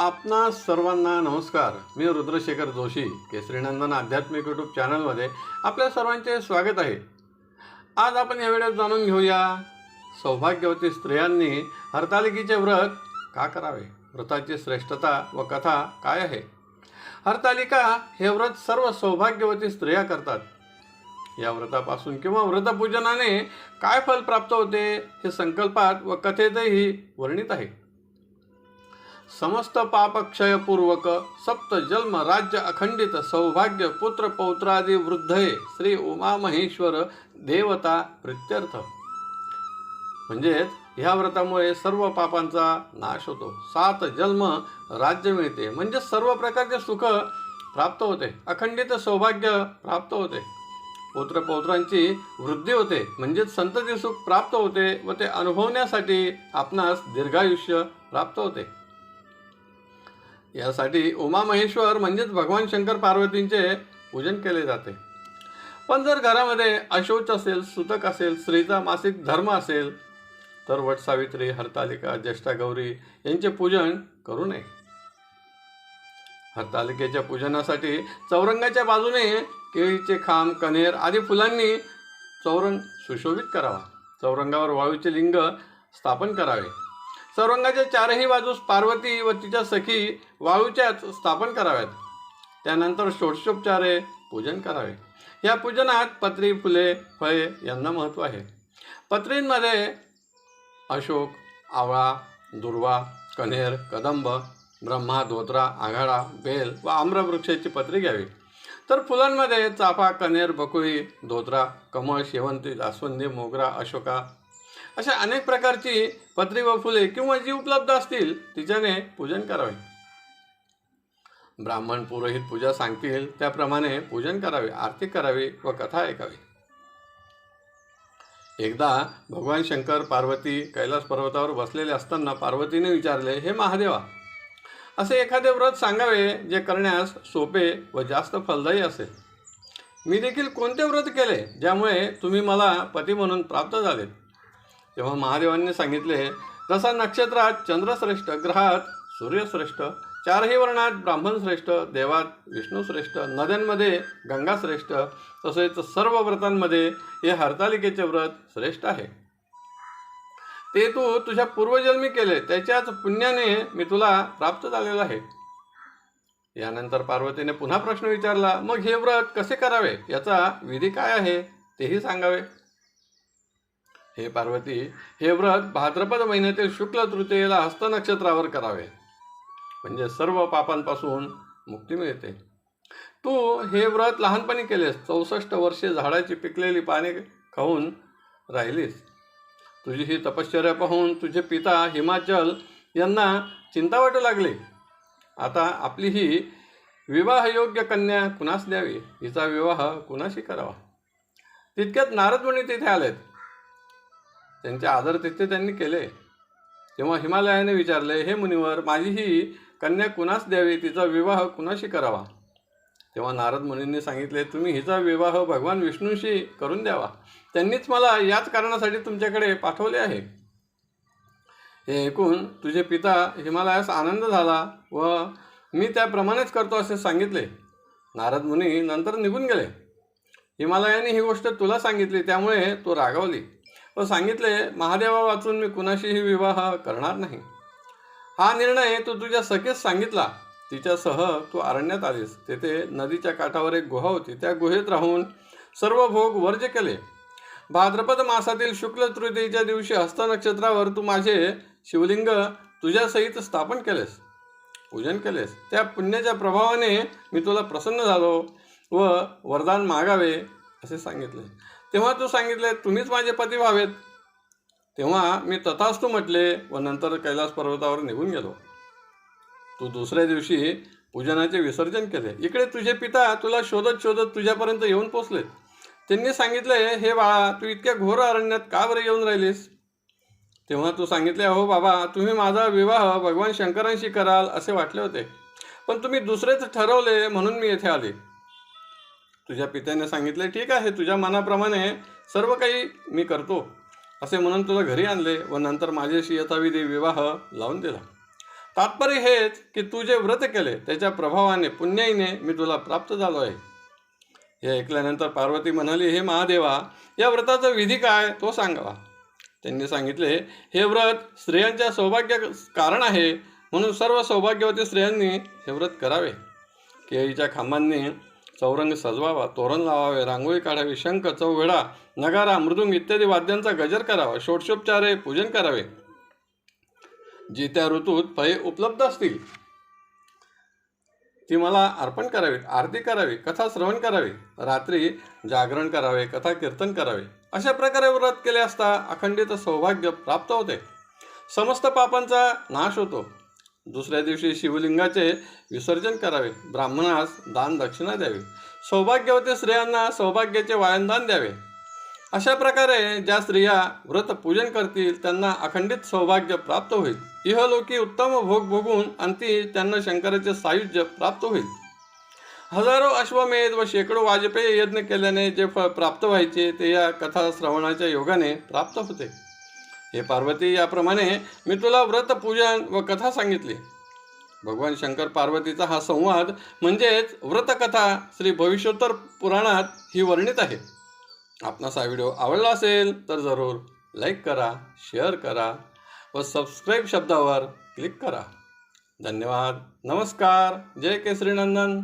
आपणा सर्वांना नमस्कार. मी रुद्रशेखर जोशी केसरीनंदन आध्यात्मिक यूट्यूब चॅनलमध्ये आपल्या सर्वांचे स्वागत आहे. आज आपण या व्हिडिओत जाणून घेऊया सौभाग्यवती स्त्रियांनी हरतालिकेचे व्रत का करावे? व्रताची श्रेष्ठता व कथा काय आहे? हरतालिका हे व्रत सर्व सौभाग्यवती स्त्रिया करतात. या व्रतापासून किंवा व्रतपूजनाने काय फल प्राप्त होते हे संकल्पात व कथेतही वर्णित आहे. समस्त पापक्षयपूर्वक सप्त जन्म राज्य अखंडित सौभाग्य पुत्र पौत्रादी वृद्धये श्री उमा महेश्वर देवता प्रित्यर्थ. म्हणजेच ह्या व्रतामुळे सर्व पापांचा नाश होतो. सात जन्म राज्य मिळते. म्हणजे सर्व प्रकारचे सुख प्राप्त होते. अखंडित सौभाग्य प्राप्त होते. पुत्र पौत्रांची वृद्धी होते. म्हणजेच संतती सुख प्राप्त होते व ते अनुभवण्यासाठी आपणास दीर्घायुष्य प्राप्त होते. यासाठी उमा महेश्वर म्हणजेच भगवान शंकर पार्वतींचे पूजन केले जाते. पण जर घरामध्ये अशोच असेल सुतक असेल स्त्रीचा मासिक धर्म असेल तर वट सावित्री हरतालिका ज्येष्ठा गौरी यांचे पूजन करू नये. हरतालिकेच्या पूजनासाठी चौरंगाच्या बाजूने केळीचे खांब कनेर आदी फुलांनी चौरंग सुशोभित करावा. चौरंगावर वाळूचे लिंग स्थापन करावे. सर्वंगाच्या चारही बाजूस पार्वती व तिच्या सखी वाळूच्याच स्थापन कराव्यात. त्यानंतर षोडशोपचारे पूजन करावे. या पूजनात पत्री फुले फळे यांना महत्त्व आहे. पत्रींमध्ये अशोक आवळा दुर्वा कन्हेर कदंब ब्रह्मा धोत्रा आघाडा बेल व आम्रवृक्षाची पत्री घ्यावी. तर फुलांमध्ये चाफा कनेर बकुळी धोत्रा कमळ शेवंती जास्वंदी मोगरा अशोका अशा अनेक प्रकारची पत्री व फुले किंवा जी उपलब्ध असतील तिच्याने पूजन करावे. ब्राह्मण पुरोहित पूजा सांगतील त्याप्रमाणे पूजन करावे आरती करावी व कथा ऐकावी. एकदा भगवान शंकर पार्वती कैलास पर्वतावर बसलेले असताना पार्वतीने विचारले हे महादेवा असे एखादे व्रत सांगावे जे करण्यास सोपे व जास्त फलदायी असेल? मी देखील कोणते व्रत केले ज्यामुळे तुम्ही मला पती म्हणून प्राप्त झालेत? तेव्हा महादेवांनी सांगितले जसा नक्षत्रात चंद्रश्रेष्ठ ग्रहात सूर्यश्रेष्ठ चारही वर्णात ब्राह्मण श्रेष्ठ देवात विष्णू श्रेष्ठ नद्यांमध्ये गंगा श्रेष्ठ तसेच सर्व व्रतांमध्ये हे हरतालिकेचे व्रत श्रेष्ठ आहे. ते तू तुझ्या पूर्वजन्मी केले त्याच्याच पुण्याने मी तुला प्राप्त झालेलं आहे. यानंतर पार्वतीने पुन्हा प्रश्न विचारला मग हे व्रत कसे करावे? याचा विधी काय आहे? तेही सांगावे. हे पार्वती हे व्रत भाद्रपद महिन्यातील शुक्ल तृतीयेला हस्त नक्षत्रावर करावे. म्हणजे सर्व पापांपासून मुक्ती मिळते. तू हे व्रत लहानपणी केलेस चौसष्ट वर्षे झाडाची पिकलेली पाने खाऊन राहिलीस. तुझी ही तपश्चर्या पाहून तुझे पिता हिमाचल यांना चिंता वाटू लागली. आता आपली ही विवाहयोग्य कन्या कुणास द्यावी? हिचा विवाह कुणाशी करावा? तितक्यात नारदमुनी तिथे आलेत. त्यांचे आदर तिथे त्यांनी केले. तेव्हा हिमालयाने विचारले हे मुनिवर माझी ही कन्या कुणास द्यावी? तिचा विवाह कुणाशी करावा? तेव्हा नारद मुनींनी सांगितले तुम्ही हिचा विवाह भगवान विष्णूशी करून द्यावा. त्यांनीच मला याच कारणासाठी तुमच्याकडे पाठवले आहे. हे ऐकून तुझे पिता हिमालयास आनंद झाला व मी त्याप्रमाणेच करतो असे सांगितले. नारद मुनी नंतर निघून गेले. हिमालयाने ही गोष्ट तुला सांगितली त्यामुळे तो रागावली. व सांगितले महादेवा वाचून मी कुणाशीही विवाह करणार नाही. हा निर्णय तू तुझ्या सखेस सांगितला. तिच्यासह तू अरण्यात आलीस. तेथे नदीच्या काठावर एक गुहा होती. त्या गुहेत राहून सर्व भोग वर्ज केले. भाद्रपद मासातील शुक्ल तृतीयेच्या दिवशी हस्त नक्षत्रावर तू माझे शिवलिंग तुझ्यासहित स्थापन केलेस पूजन केलेस. त्या पुण्याच्या प्रभावाने मी तुला प्रसन्न झालो व वरदान मागावे असे सांगितले. तेव्हा तू सांगितले तुम्हीच माझे पती व्हावेत. तेव्हा मी तथास्तू म्हटले व नंतर कैलास पर्वतावर निघून गेलो. तू दुसऱ्या दिवशी पूजनाचे विसर्जन केले. इकडे तुझे पिता तुला शोधत शोधत तुझ्यापर्यंत येऊन पोचले. त्यांनी सांगितले हे बाळा तू इतक्या घोर अरण्यात का बरं येऊन राहिलीस? तेव्हा तू सांगितले अहो बाबा तुम्ही माझा विवाह भगवान शंकरांशी कराल असे वाटले होते. पण तुम्ही दुसरेच ठरवले म्हणून मी येथे आले. तुझ्या पित्याने सांगितले ठीक आहे तुझ्या मनाप्रमाणे सर्व काही मी करतो. असे म्हणून तुला घरी आणले व नंतर माझ्याशी यथाविधी विवाह लावून दिला. तात्पर्य हेच की तू जे व्रत केले त्याच्या प्रभावाने पुण्याईने मी तुला प्राप्त झालो आहे. हे ऐकल्यानंतर पार्वती म्हणाली हे महादेवा या व्रताचा विधी काय तो सांगावा. त्यांनी सांगितले हे व्रत स्त्रियांच्या सौभाग्य कारण आहे म्हणून सर्व सौभाग्यवती स्त्रियांनी हे व्रत करावे. केळीच्या खांबांनी चौरंग सजवावा तोरण लावावे रांगोळी काढावी शंख चौघडा नगारा मृदुंग इत्यादी वाद्यांचा गजर करावा षोडशोपचारे पूजन करावे. जी त्या ऋतूत फळे उपलब्ध असतील ती मला अर्पण करावी आरती करावी कथा श्रवण करावी रात्री जागरण करावे कथा कीर्तन करावे अशा प्रकारे व्रत केले असता अखंडित सौभाग्य प्राप्त होते. समस्त पापांचा नाश होतो. दुसऱ्या दिवशी शिवलिंगाचे विसर्जन करावे. ब्राह्मणास दान दक्षिणा द्यावी. सौभाग्यवती स्त्रियांना सौभाग्याचे वायनदान द्यावे. अशा प्रकारे ज्या स्त्रिया व्रत पूजन करतील त्यांना अखंडित सौभाग्य प्राप्त होईल. इहलोकी उत्तम भोग भोगून अंती त्यांना शंकराचे सायुज्य प्राप्त होईल. हजारो अश्वमेध व शेकडो वाजपेयी यज्ञ केल्याने जे फळ प्राप्त व्हायचे ते या कथा श्रवणाच्या योगाने प्राप्त होते. हे पार्वती याप्रमाणे मी तुला व्रत पूजन व कथा सांगितली. भगवान शंकर पार्वतीचा हा संवाद म्हणजेच व्रतकथा श्री भविष्योत्तर पुराणात ही वर्णित आहे. आपणास हा व्हिडिओ आवडला असेल तर जरूर लाईक करा शेअर करा व सबस्क्राईब शब्दावर क्लिक करा. धन्यवाद. नमस्कार. जय केसरी नंदन.